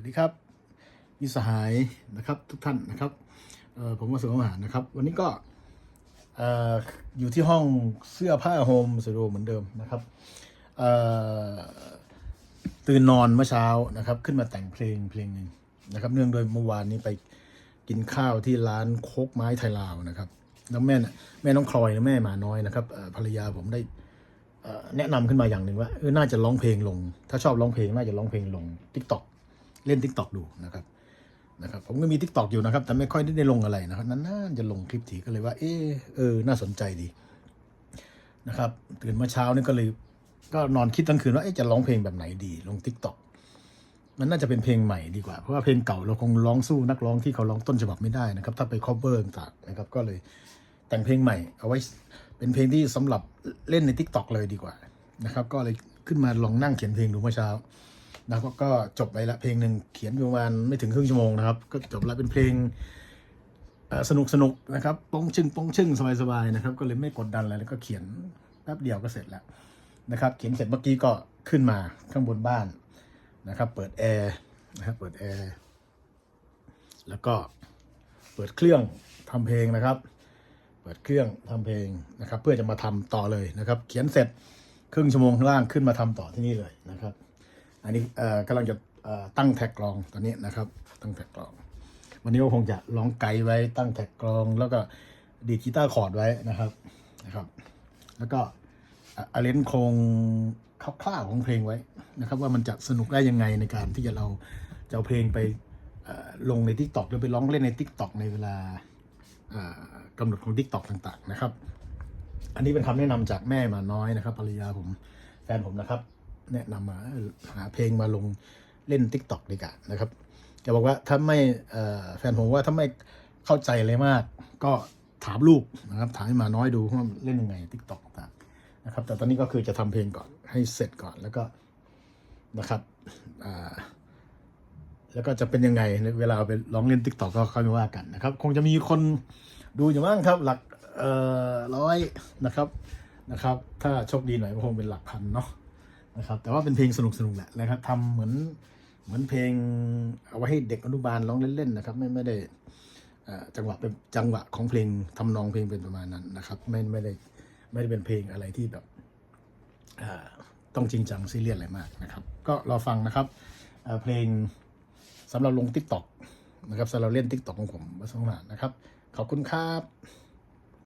วัสดีครับมิสหายนะครับ ทุกท่านนะครับผมว่าสุขมหารนะครับ วันนี้ก็เอ่อยู่ที่ห้องเสื้อผ้าโฮมสตูดิโอเหมือนเดิมนะครับตื่นนอนเมื่อเช้านะครับ ขึ้นมาแต่งเพลงเพลงหนึ่งนะครับ เนื่องโดยเมื่อวานนี้ไปกินข้าวที่ร้านโคกไม้ไทยลาวนะครับแล้วแม่แม่น้องคลอยนะแม่หมาน้อยนะครับภรรยาผมได้แนะนำขึ้นมาอย่างหนึ่งว่าเออน่าจะร้องเพลงลง ถ้าชอบร้องเพลงน่าจะร้องเพลงลง t ิ k t o k เล่น t ิ k t o k ดูนะครับนะครับผมก็มี t ิ k t o k อยู่นะครับ แต่ไม่ค่อยได้ลงอะไรนะครับนานๆจะลงคลิปทีก็เลยว่า เออเออ น่าสนใจดีนะครับตื่นมาเช้านี่ก็เลย ก็นอนคิดทั้งคืนว่าจะร้องเพลงแบบไหนดี ลง t ิ k t o k มันน่าจะเป็นเพลงใหม่ดีกว่า เพราะว่าเพลงเก่าเราคงร้องสู้นักร้องที่เขาร้องต้นฉบับไม่ได้นะครับ ถ้าไป cover ต่างนะครับ ก็เลยแต่งเพลงใหม่ เอาไว้เป็นเพลงที่สำหรับเล่นใน t ิ k t o k เลยดีกว่านะครับ ก็เลยขึ้นมาลองนั่งเขียนเพลงดูเมื่อเช้า นะครับก็จบไปละเพลงหนึ่งเขียนประมาณไม่ถึงครึ่งชั่วโมงนะครับ ก็จบล้วเป็นเพลงสนุกสนุกนะครับป้งชึ่งป้งชึ่งสบายๆนะครับ ก็เลยไม่กดดันอะไรแล้วก็เขียนแป๊บเดียวก็เสร็จแล้วนะครับ เขียนเสร็จเมื่อกี้ก็ขึ้นมาข้างบนบ้านนะครับ เปิดแอร์นะครับเปิดแอร์แล้วก็เปิดเครื่องทำเพลงนะครับ เปิดเครื่องทำเพลงนะครับ เพื่อจะมาทำต่อเลยนะครับ เขียนเสร็จครึ่งชั่วโมงข้างล่างขึ้นมาทำต่อที่นี่เลยนะครับ อันนี้กำลังจะตั้งแท็กกลองตอนนี้นะครับ ตั้งแท็กกลอง วันนี้ก็คงจะร้องไกด์ไว้ตั้งแท็กกลอง แล้วก็ดีกีตาร์คอร์ดไว้นะครับนะครับ แล้วก็อาเลนโครงคร่าวๆของเพลงไว้นะครับ ว่ามันจะสนุกได้ยังไงในการที่จะเราจะเอาเพลงไปลงใน t ิ k t o k หรือไปร้องเล่นใน t ิ k t o k ในเวลากำหนดของ t ิ k t o k ต่าง ๆ นะครับ อันนี้เป็นคำแนะนำจากแม่มาน้อยนะครับภรรยาผมแฟนผมนะครับ แนะนำมาหาเพลงมาลงเล่น t ิ k t o k ดีกว่านะครับแกบอกว่าถ้าไม่แฟนผมว่าถ้าไม่เข้าใจอะไรมาก ก็ถามลูกนะครับถามให้มาน้อยดูว่าเล่นยังไง t ิ k t o k ต่างนะครับ แต่ตอนนี้ก็คือจะทำเพลงก่อนให้เสร็จก่อนแล้วก็นะครับแล้วก็จะเป็นยังไงเวลาเอาไปร้องเล่นติ๊กต็อกก็ค่อยมาว่ากันนะครับ คงจะมีคนดูอยู่บ้างครับ หลักเอ่อร้อยนะครับนะครับ ถ้าโชคดีหน่อยก็คงเป็นหลักพันเนาะ นะครับแต่ว่าเป็นเพลงสนุกสนุกแหละนะครับทำเหมือนเหมือนเพลงเอาไว้ให้เด็กอนุบาลร้องเล่นๆนะครับไม่ไม่ได้อ่อจังหวะเป็นจังหวะของเพลงทำนองเพลงเป็นประมาณนั้นนะครับไม่ไม่ได้ไม่ได้เป็นเพลงอะไรที่แบบอ่าต้องจริงจังซีเรียสอะไรมากนะครับ ก็รอฟังนะครับเพลงสำหรับลง t ิ k t o k นะครับสำหรับเล่น t ิ k t o k ของผมวัสดุมานนะครับ ขอบคุณครับ